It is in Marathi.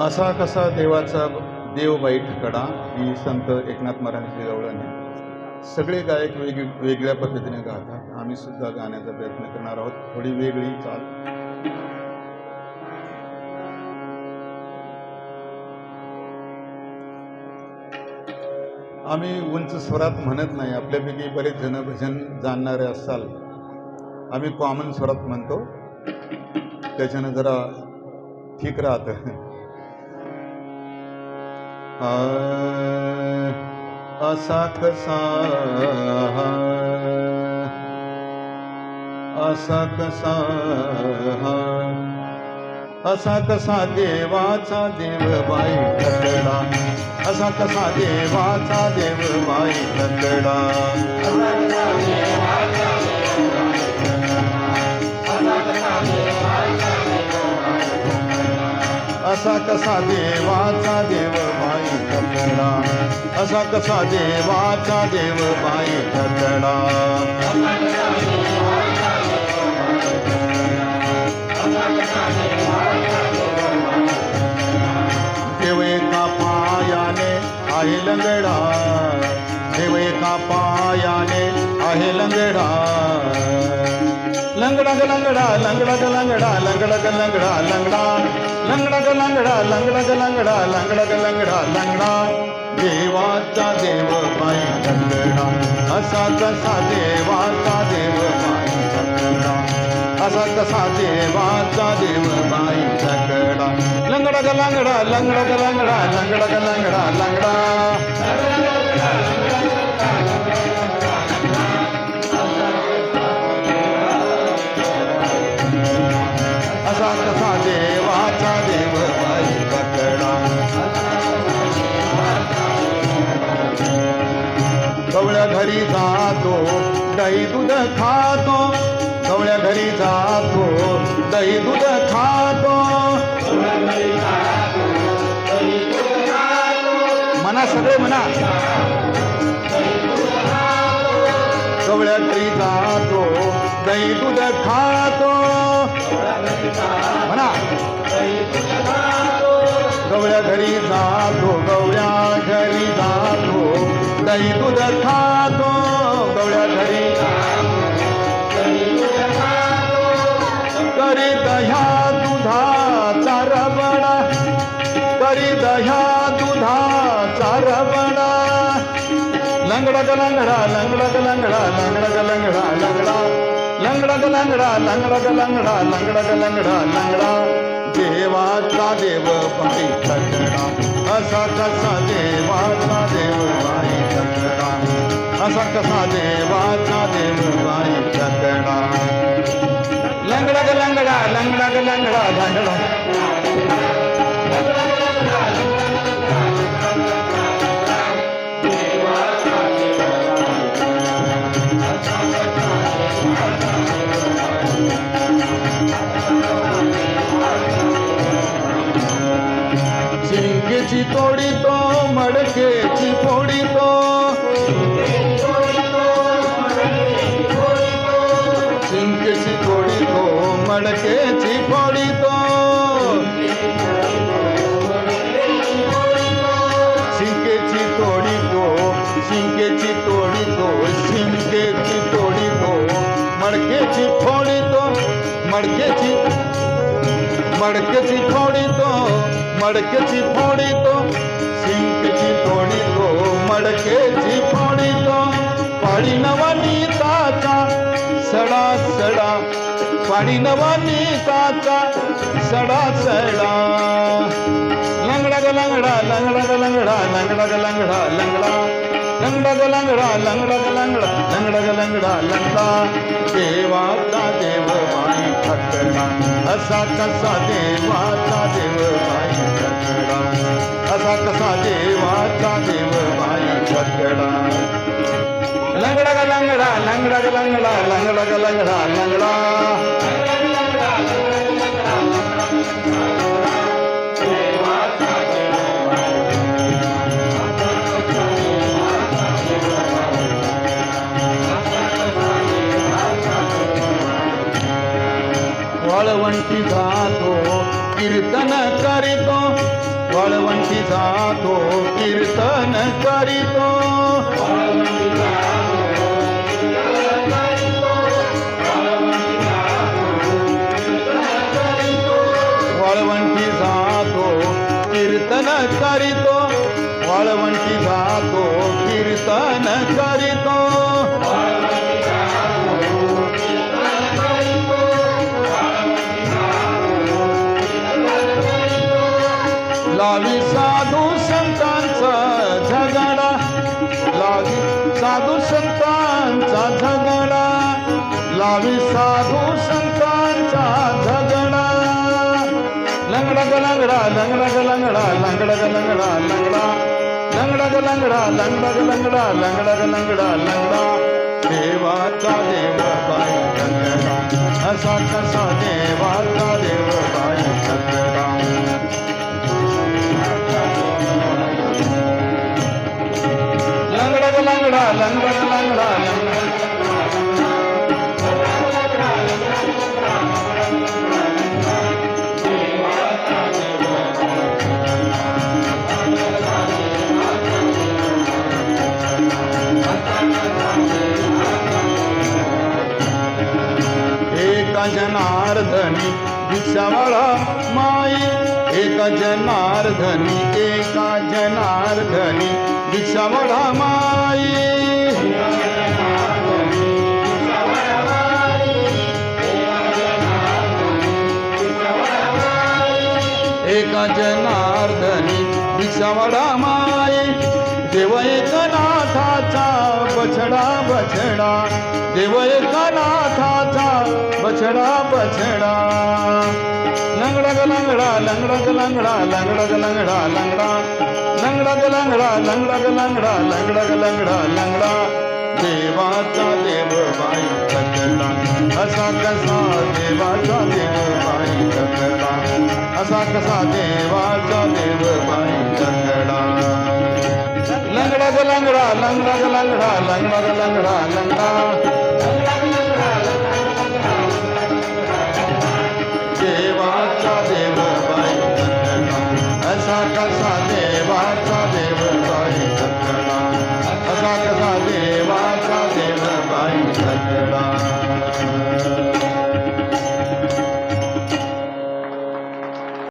असा कसा देवाचा देवबाई ठकडा ही संत एकनाथ महाराजांची गवळणी सगळे गायक वेग वेगळ्या पद्धतीने गातात. आम्ही सुद्धा गाण्याचा प्रयत्न करणार आहोत. थोडी वेगळी चाल. आम्ही उंच स्वरात म्हणत नाही. आपल्यापैकी बरेच जण भजन जाणणारे असाल. आम्ही कॉमन स्वरात म्हणतो. त्याच्यानं जरा ठीक राहतं. असा कसा असा कसा असा कसा देवाचा देव बाई ठकडा असा कसा देवाचा देव माई तकडा असा कसा देवाचा देव माई तकडा असा कसा देवाचा देव माई तकडा आहे लंगडा लंगडा ग लंगडा लंगडा ग लंगडा लंगडा ग लंगडा लंगडा लंगडा ग लंगडा लंगडा ग लंगडा लंगडा ग लंगडा लंगडा देवाचा देव पाय लंगडा असा कसा देवाचा देव पाय लंगडा असा कसा देवाचा देव पाय लंगडा लंगडा ग लंगडा लंगडा ग लंगडा लंगडा ग लंगडा लंगडा गवळ्या घरी जातो दही दूध खातो. गवळ्या घरी जातो दही दूध खातो. म्हणा सगळे म्हणा गवळ्या घरी जातो दही दूध खातो. म्हणा गवळ्या घरी जातो गवळ्या घरी जातो. दही दूध खातो गवळ्या घरी. करी दह्या दुधाचा रबडा करी दह्या दुधाचा रबडा लंगडक लंगडा लंगडक लंगडा लंगडक लंगडा लंगडा. लंगडक लंगडा लंगडक लंगडा लंगडक लंगडा लंगडा. देवाचा देव बाई असा कसा देवाचा देव असा कसा देवाचा देव बाई ठकडा लंगडा ग लंगडा लंगडा ग लंगडा लंगडा तोड़ी दो सिंगे ची तोड़ी दो सिंगे ची दो। मड़के ची फोड़ी दो, मड़के ची मड़के ची फोड़ी दो, मड़के ची फोड़ी दो सिंग ची दो, मड़के ची फोड़ी दो। पाड़ी नवानी ताका सड़ा सड़ा। पाड़ी नवानी ताका सड़ा सड़ा। लंगडा लंगडा लंगडा लंगडा लंगडा लंगडा लंगडा लंगडा लंगडा लंगडा लंगडा लंगडा लंगडा देवाचा देव माई ठकडा असा कसा देवाचा देव माई ठकडा असा कसा देवाचा देव माई ठकडा लंगडा लंगडा लंगडा लंगडा लंगडा लंगडा लंगडा वाळवंटी जातो कीर्तन करीतो। वाळवंटी कीर्तन करीतो। वाळवंटी कीर्तन करीतो। लावी साधू संतांचा झगडा. लावी साधू संतांचा झगडा. लावी साधू संतांचा झगडा. लंगडा ग लंगडा लंगडा ग लंगडा लंगडा ग लंगडा लंगडा. लंगडा ग लंगडा लंगडा ग लंगडा लंगडा ग लंगडा लंगडा. देवाचा देव बाई लंगडा. असा कसा देवाचा देव बाई जनार्दनी भिक्षावाळा माई एका जनार्दनी एका जनार्दनी भिक्षावाळा माई। एका जनार्दनी भिक्षावाळा माई। देव एकनाथाचा बछडा बछडा। देव एकनाथाचा बछडा बछडा। लंगडा ग लंगडा लंगडा लंगडा लंगडा ग लंगडा लंगडा। लंगडा ग लंगडा लंगडा ग लंगडा लंगडा लंगडा लंगडा। देवाचा देव बाई कचडा असा कसा देवाचा देव बाई कचडा असा कसा देवाचा देव बाई कचडा लंग लंगड़ा लंग लंग लंगड़ा लंग लंग लंगड़ा। लंगड़ा देवाचा देव भाई, ऐसा कैसा देवा